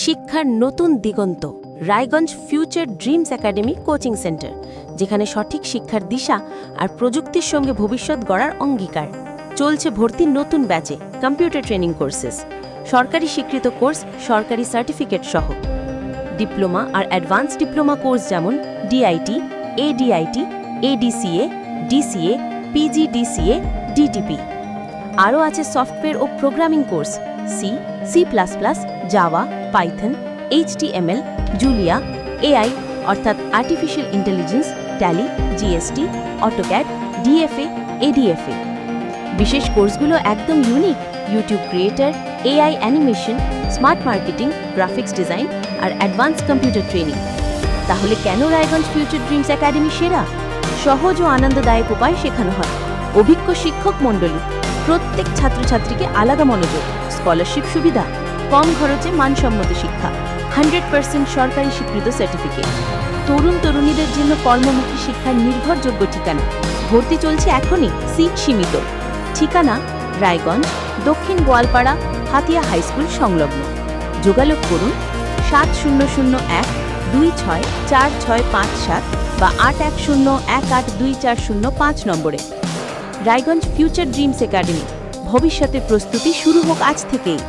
শিক্ষার নতুন দিগন্ত, Raiganj future dreams academy coaching centre যেখানে সঠিক শিক্ষার দিশা আর প্রযুক্তির সঙ্গে ভবিষ্যৎ গড়ার অঙ্গীকার। চলছে ভর্তি নতুন ব্যাচে কম্পিউটার ট্রেনিং কোর্সেস সরকারি স্বীকৃত কোর্স, সরকারি সার্টিফিকেট সহ। ডিপ্লোমা আর অ্যাডভান্স ডিপ্লোমা কোর্স যেমন DIT ADIT ADCA DCA PGDCA DTP আরও আছে সফটওয়্যার ও programming course C C plus plus Java, Python, HTML, Julia, AI, অর্থাৎ artificial intelligence, Tally, GST, AutoCAD, DFA, ADFA. বিশেষ কোর্সগুলো একদম unique. YouTube creator, AI animation, smart marketing, graphics design আর advance computer training. তাহলে কেন Raiganj future dreams academy সেরা? সহজ ও আনন্দদায়ক উপায় শেখানো হয়। অভিজ্ঞ শিক্ষক মণ্ডলী, প্রত্যেক ছাত্রছাত্রীকে আলাদা মনোযোগ, স্কলারশিপ সুবিধা। কম খরচে মানসম্মত শিক্ষা হান্ড্রেড পার্সেন্ট সরকারি স্বীকৃত সার্টিফিকেট তরুণ তরুণীদের জন্য কর্মমুখী শিক্ষার নির্ভরযোগ্য ঠিকানা। ভর্তি চলছে এখনই সিট সীমিত। ঠিকানা, রায়গঞ্জ, দক্ষিণ গোয়ালপাড়া, হাতিয়া হাইস্কুল সংলগ্ন। যোগাযোগ করুন সাত শূন্য শূন্য এক দুই ছয় চার ছয় পাঁচ সাত বা আট এক শূন্য এক আট দুই চার শূন্য পাঁচ নম্বরে। Raiganj future dreams academy. ভবিষ্যতের প্রস্তুতি শুরু হোক আজ থেকেই।